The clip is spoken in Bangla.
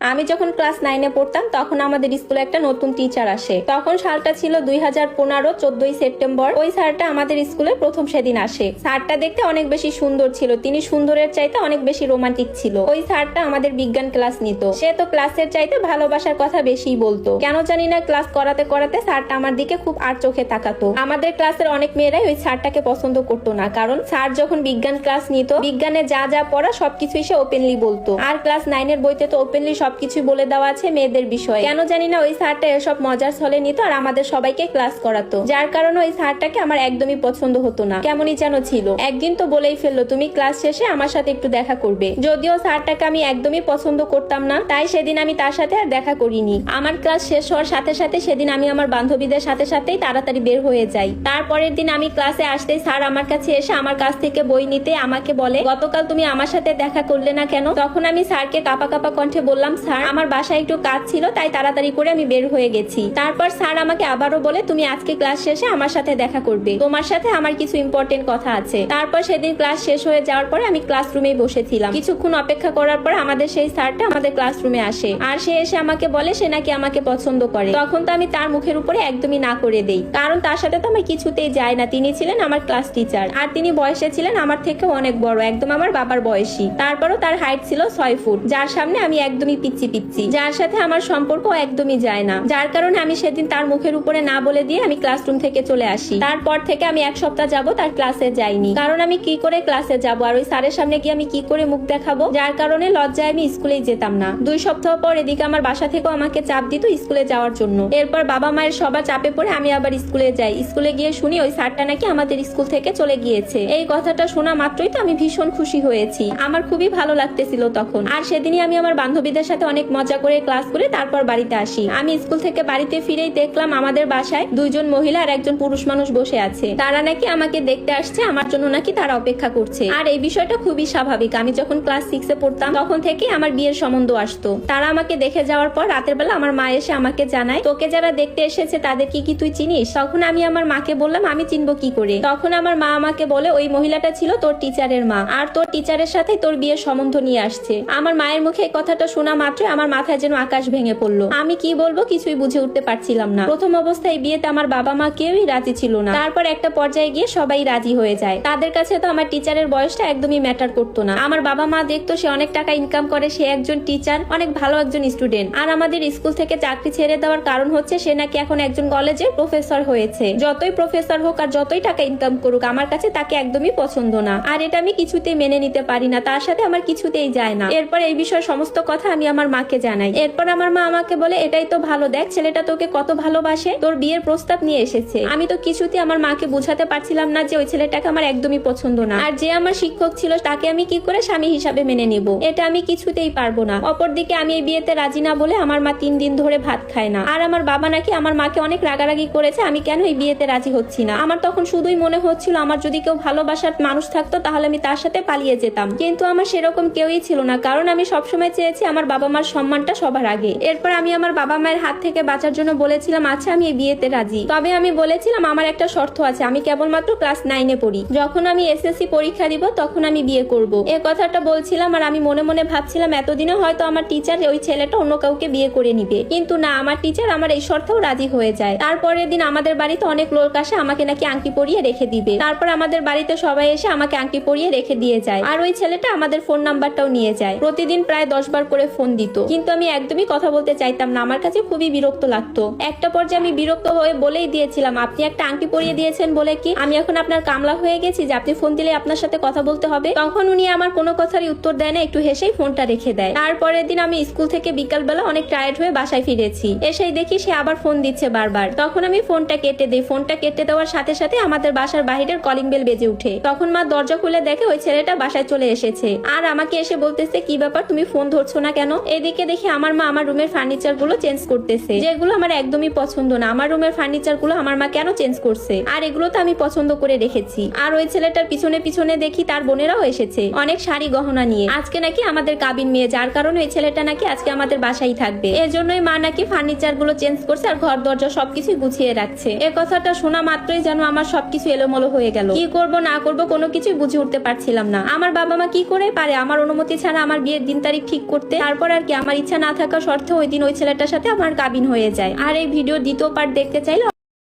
আমি যখন ক্লাস নাইনে পড়তাম, তখন আমাদের স্কুলে একটা নতুন টিচার আসে। তখন সালটা ছিল দুই হাজার পনেরো, চোদ্দই সেপ্টেম্বর। ওই স্যারটা আমাদের স্কুলে প্রথম সেদিন আসে। স্যারটা দেখতে অনেক বেশি সুন্দর ছিল। তিনি সুন্দরের চাইতে অনেক বেশি রোমান্টিক ছিল। ওই স্যারটা আমাদের বিজ্ঞান ক্লাস নিত। সে তো ক্লাসের চাইতে ভালোবাসার কথা বেশি বলতো। কেন জানি না ক্লাস করাতে করাতে স্যারটা আমার দিকে খুব আর চোখে তাকাতো। আমাদের ক্লাসের অনেক মেয়েরাই ওই স্যারটাকে পছন্দ করতো না। কারণ স্যার যখন বিজ্ঞান ক্লাস নিত, বিজ্ঞানে যা যা পড়া সবকিছুই সে ওপেনলি বলতো। আর ক্লাস নাইনের বইতে তো ওপেনলি সবকিছু বলে দেওয়া আছে মেয়েদের বিষয়ে। কেন জানি না ওই স্যারটা এসব মজার ছলে নিত আর আমাদের সবাইকে ক্লাস করাতো। যার কারণে ওই স্যারটাকে আমার একদমই পছন্দ হতো না। কেমনই যেন ছিল। একদিন তো বলেই ফেলল, তুমি ক্লাস শেষে আমার সাথে একটু দেখা করবে। যদিও স্যারটাকে আমি একদমই পছন্দ করতাম না, তাই সেদিন আমি তার সাথে আর দেখা করিনি। আমার ক্লাস শেষ হওয়ার সাথে সাথে সেদিন আমি আমার বান্ধবীদের সাথে সাথেই তাড়াতাড়ি বের হয়ে যাই। তারপরের দিন আমি ক্লাসে আসতেই স্যার আমার কাছে এসে আমার কাছ থেকে বই নিতে আমাকে বলে, গতকাল তুমি আমার সাথে দেখা করলে না কেন? তখন আমি স্যারকে কাপা কাপা কণ্ঠে বললাম স্যার, আমার বাসায় একটু কাজ ছিল, তাই তাড়াতাড়ি করে আমি বের হয়ে গেছি। তারপর স্যার আমাকে আবারও বলে, তুমি আজকে ক্লাস শেষে আমার সাথে দেখা করবে। তোমার সাথে আমার কিছু ইম্পর্টেন্ট কথা আছে। তারপর সেদিন ক্লাস শেষ হয়ে যাওয়ার পরে আমি ক্লাসরুমেই বসেছিলাম। কিছুক্ষণ অপেক্ষা করার পর আমাদের সেই স্যারটা আমাদের ক্লাসরুমে আসে। আর সে এসে আমাকে বলে, সে নাকি আমাকে পছন্দ করে। তখন তো আমি তার মুখের উপরে একদমই না করে দেই। কারণ তার সাথে তো আমার কিছুতেই যায় না। তিনি ছিলেন আমার ক্লাস টিচার আর তিনি বয়সে ছিলেন আমার থেকেও অনেক বড়, একদম আমার বাবার বয়সী। তারপরও তার হাইট ছিল ছয় ফুট, যার সামনে আমি একদমই পিচ্ছি পিচ্ছি যার সাথে আমার সম্পর্ক একদমই যায় না। যার কারণে আমি সেদিন তার মুখের উপরে না বলে দিয়ে আমি ক্লাসরুম থেকে চলে আসি। তারপর থেকে আমি এক সপ্তাহ যাব তার ক্লাসে যাইনি। কারণ আমি কি করে ক্লাসে যাব আর ওই স্যারের সামনে গিয়ে আমি কি করে মুখ দেখাবো? যার কারণে লজ্জায় আমি স্কুলেই যেতাম না। দুই সপ্তাহ পর এদিকে আমার বাসা থেকেও আমাকে চাপ দিত স্কুলে যাওয়ার জন্য। এরপর বাবা মায়ের সবার চাপে পড়ে আমি আবার স্কুলে যাই। স্কুলে গিয়ে শুনি ওই স্যারটা নাকি আমাদের স্কুল থেকে চলে গিয়েছে। এই কথাটা শোনা মাত্রই তো আমি ভীষণ খুশি হয়েছি। আমার খুবই ভালো লাগতেছিল তখন। আর সেদিনই আমি আমার বান্ধবীদের সাথে অনেক মজা করে ক্লাস করে তারপর বাড়িতে আসি। আমি স্কুল থেকে বাড়িতে ফিরেই দেখলাম আমাদের বাসায় দুইজন মহিলা আর একজন পুরুষ মানুষ বসে আছে। তারা নাকি আমাকে দেখতে আসছে, আমার জন্য নাকি তারা অপেক্ষা করছে। আর এই বিষয়টা খুবই স্বাভাবিক। আমি যখন ক্লাস সিক্সে পড়তাম, তখন থেকে আমার বিয়ের সম্বন্ধ আসতো। তারা আমাকে দেখে যাওয়ার পর রাতের বেলা আমার মা এসে আমাকে জানায়, তোকে যারা দেখতে এসেছে, তাদের কি কি তুই চিনিস? তখন আমি আমার মাকে বললাম, আমি চিনবো কি করে? তখন আমার মা আমাকে বলে, ওই মহিলাটা ছিল তোর টিচারের মা। আর তোর টিচারের সাথে তোর বিয়ের সম্বন্ধ নিয়ে আসছে। আমার মায়ের মুখে এই কথাটা শোনা মাত্রই আমার মাথায় যেন আকাশ ভেঙে পড়ল। আমি কি বলব কিছুই বুঝে উঠতে পারছিলাম না। প্রথম অবস্থায় বিয়েতে আমার বাবা মা কেউই রাজি ছিল না। তারপর একটা পর্যায়ে গিয়ে সবাই রাজি হয়ে যায়। তাদের কাছে তো আমার টিচারের বয়সটা একদমই ম্যাটার করতো না। আমার বাবা মা দেখতো সে অনেক টাকা ইনকাম করে, সে একজন টিচার, অনেক ভালো একজন স্টুডেন্ট। আর আমাদের স্কুল থেকে চাকরি ছেড়ে দেওয়ার কারণ হচ্ছে সে নাকি এখন একজন কলেজের প্রফেসর হয়েছে। যতই প্রফেসর হোক আর যতই টাকা ইনকাম করুক, আমার কাছে তাকে একদমই পছন্দ না। আর এটা আমি কিছুতেই মেনে নিতে পারি না। তার সাথে আমার কিছুতেই যায় না। এরপর এই বিষয়ে সমস্ত কথা আমি আমার মাকে জানাই। এরপর আমার মা আমাকে বলে, এটাই তো ভালো, দেখ, ছেলেটা তোকে কত ভালোবাসে। তোর বিয়ের প্রস্তাব নিয়ে এসেছে। আমি তো কিছুতে আমার মাকে বুঝাতে পারছিলাম না যে ওই ছেলেটাকে আমার একদমই পছন্দ না। আর যে আমার শিক্ষক ছিল, তাকে আমি কি করে স্বামী হিসাবে মেনে নিব? এটা আমি কিছুতেই পারব না। অপরদিকে আমি এই বিয়েতে রাজি না বলে আমার মা তিন দিন ধরে ভাত খায় না। আর আমার বাবা নাকি আমার মাকে অনেক রাগারাগি করেছে, আমি কেন এই বিয়েতে রাজি হচ্ছি না? আমার তখন শুধুই মনে হচ্ছিল, আমার যদি কেউ ভালোবাসার মানুষ থাকতো, তাহলে আমি তার সাথে পালিয়ে যেতাম। কিন্তু আমার সেরকম কেউই ছিল না, কারণ আমি সবসময় চেয়েছি আমার বাবা মার সম্মানটা সবার আগে। এরপর আমি আমার বাবা মায়ের হাত থেকে বাঁচার জন্য বলেছিলাম আচ্ছা আমি এই বিয়েতে রাজি। তবে আমি বলেছিলাম, আমার একটা শর্ত আছে, আমি কেবলমাত্র ক্লাস নাইনে পড়ি। যখন আমি এসএসসি পরীক্ষা দিব, তখন আমি বিয়ে করব। এ কথাটা বলছিলাম আর আমি মনে মনে ভাবছিলাম, এতদিনে হয়তো আমার টিচার ওই ছেলেটা অন্য কাউকে বিয়ে করে নিবে। কিন্তু না, আমার টিচার আমার এই শর্তেও রাজি হয়ে যায়। তারপরের দিন আমাদের বাড়িতে অনেক লোক আসে, আমাকে নাকি আংটি পরিয়ে রেখে দিবে। তারপর আমাদের বাড়িতে সবাই এসে আমাকে আংটি পরিয়ে রেখে দিয়ে যায়। আর ওই ছেলেটা আমাদের ফোন নাম্বারটাও নিয়ে যায়। প্রতিদিন প্রায় দশ বার করে ফোন দিত কিন্তু আমি একদমই কথা বলতে চাইতাম না। আমার কাছে খুবই বিরক্ত লাগতো। একটা পর্যায়ে আমি বিরক্ত হয়ে বলেই দিয়েছিলাম, আপনি একটা আংটি পরিয়ে দিয়েছেন বলে কি আমি এখন আপনার কামলা হয়ে গেছি যে আপনি ফোন দিলে আপনার সাথে কথা বলতে হবে? তখন উনি আমার কোনো কথারই উত্তর দেয় না, একটু হেসেই ফোনটা রেখে দেয়। তারপরের দিন আমি স্কুল থেকে বিকালবেলা অনেক টায়ার্ড হয়ে বাসায় ফিরেছি। এসেই দেখি সে আবার ফোন দিচ্ছে বারবার। তখন আমি ফোনটা কেটে দিই। ফোনটা কেটে দেওয়ার সাথে সাথে আমাদের বাসার বাহিরের কলিং বেল বেজে উঠে। তখন মা দরজা খুলে দেখে ওই ছেলেটা বাসায় চলে এসেছে। আর আমাকে এসে বলতেছে, কি ব্যাপার? তুমি ফোন ধরছো না কেন? এদিকে দেখি আমার মা আমার রুমের ফার্নিচারগুলো চেঞ্জ করতেছে। যেগুলো আমার একদমই পছন্দ না। আমার রুমের ফার্নিচারগুলো আমার মা কেন চেঞ্জ করছে? আর এগুলো তো আমি পছন্দ করে রেখেছি। আর ওই ছেলেটার পিছনে পিছনে দেখি তার বোনেরাও এসেছে। অনেক শাড়ি গহনা নিয়ে। আজকে নাকি আমাদের কাবিন মেয়ে, যার কারণে ওই ছেলেটা নাকি আজকে আমাদের বাসায় থাকবে। এর জন্যই মা নাকি ফার্নিচারগুলো চেঞ্জ করছে আর ঘর, দরজা সবকিছু গুছিয়ে রাখছে। এ কথাটা শোনা মাত্রই যেন আমার সবকিছু এলোমেলো হয়ে গেল। কি করব, না করব কোনো কিছুই বুঝে উঠতে পারছিলাম না। আমার বাবা মা কি করে পারে? আমার অনুমতি ছাড়া আমার বিয়ের দিন তারিখ ঠিক করতে তারপর তারপর আর কি, আমার ইচ্ছা না থাকা সত্ত্বেও ওই দিন ওই ছেলেটার সাথে আমার কাবিন হয়ে যায়। আর এই ভিডিও দ্বিতীয় পার্ট দেখতে চাইলে